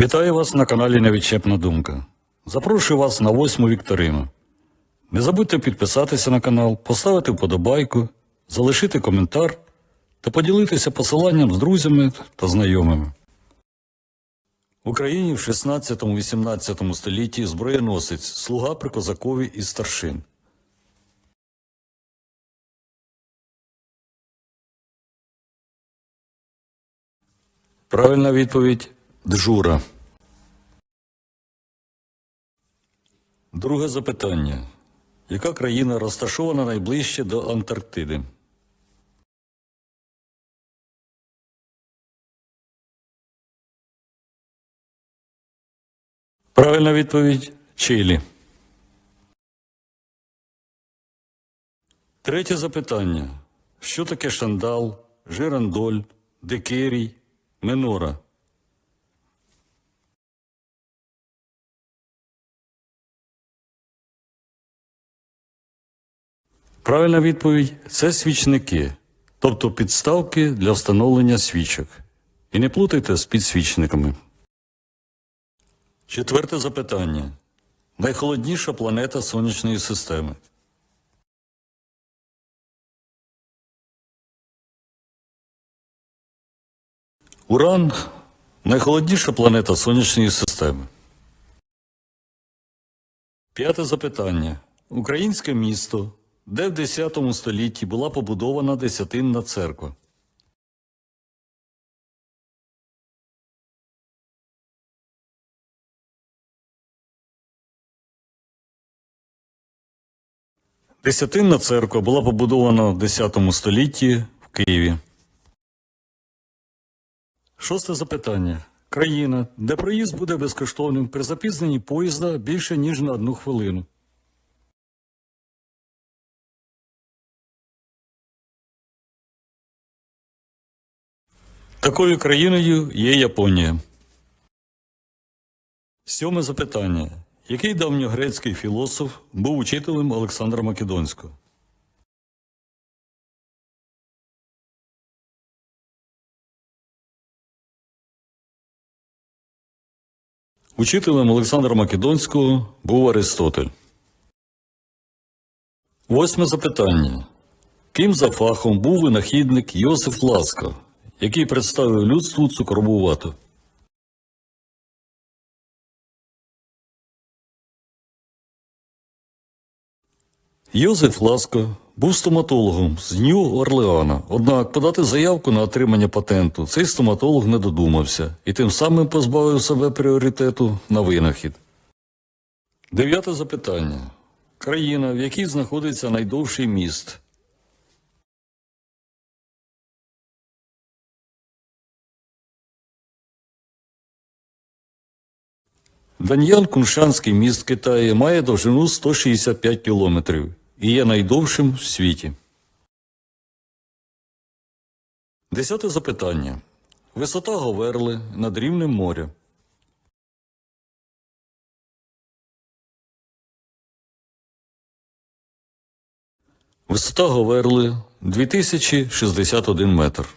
Вітаю вас на каналі Невідчепна Думка. Запрошую вас на восьму вікторину. Не забудьте підписатися на канал, поставити вподобайку, залишити коментар та поділитися посиланням з друзями та знайомими. В Україні в 16-18 столітті зброєносець, слуга при козакові і старшин. Правильна відповідь Джура. Друге запитання. Яка країна розташована найближче до Антарктиди? Правильна відповідь Чилі. Третє запитання. Що таке шандал, жирандоль, декерій, менора? Правильна відповідь це свічники, тобто підставки для встановлення свічок. І не плутайте з підсвічниками. Четверте запитання. Найхолодніша планета Сонячної системи. Уран найхолодніша планета Сонячної системи. П'яте запитання. Українське місто, де в 10 столітті була побудована десятинна церква. Десятинна церква була побудована в 10 столітті в Києві. Шосте запитання. Країна, де проїзд буде безкоштовним при запізненні поїзда більше ніж на одну хвилину. Такою країною є Японія. Сьоме запитання. Який давньогрецький філософ був учителем Олександра Македонського? Учителем Олександра Македонського був Аристотель. Восьме запитання. Ким за фахом був винахідник Йосиф Ласка, який представив людству цукрову вату? Йозеф Ласко був стоматологом з Нью Орлеана. Однак подати заявку на отримання патенту цей стоматолог не додумався і тим самим позбавив себе пріоритету на винахід. Дев'яте запитання. Країна, в якій знаходиться найдовший міст. Даньян Куншанський міст Китаю має довжину 165 кілометрів і є найдовшим в світі. Десяте запитання. Висота Говерли над рівнем моря. Висота Говерли 2061 метр.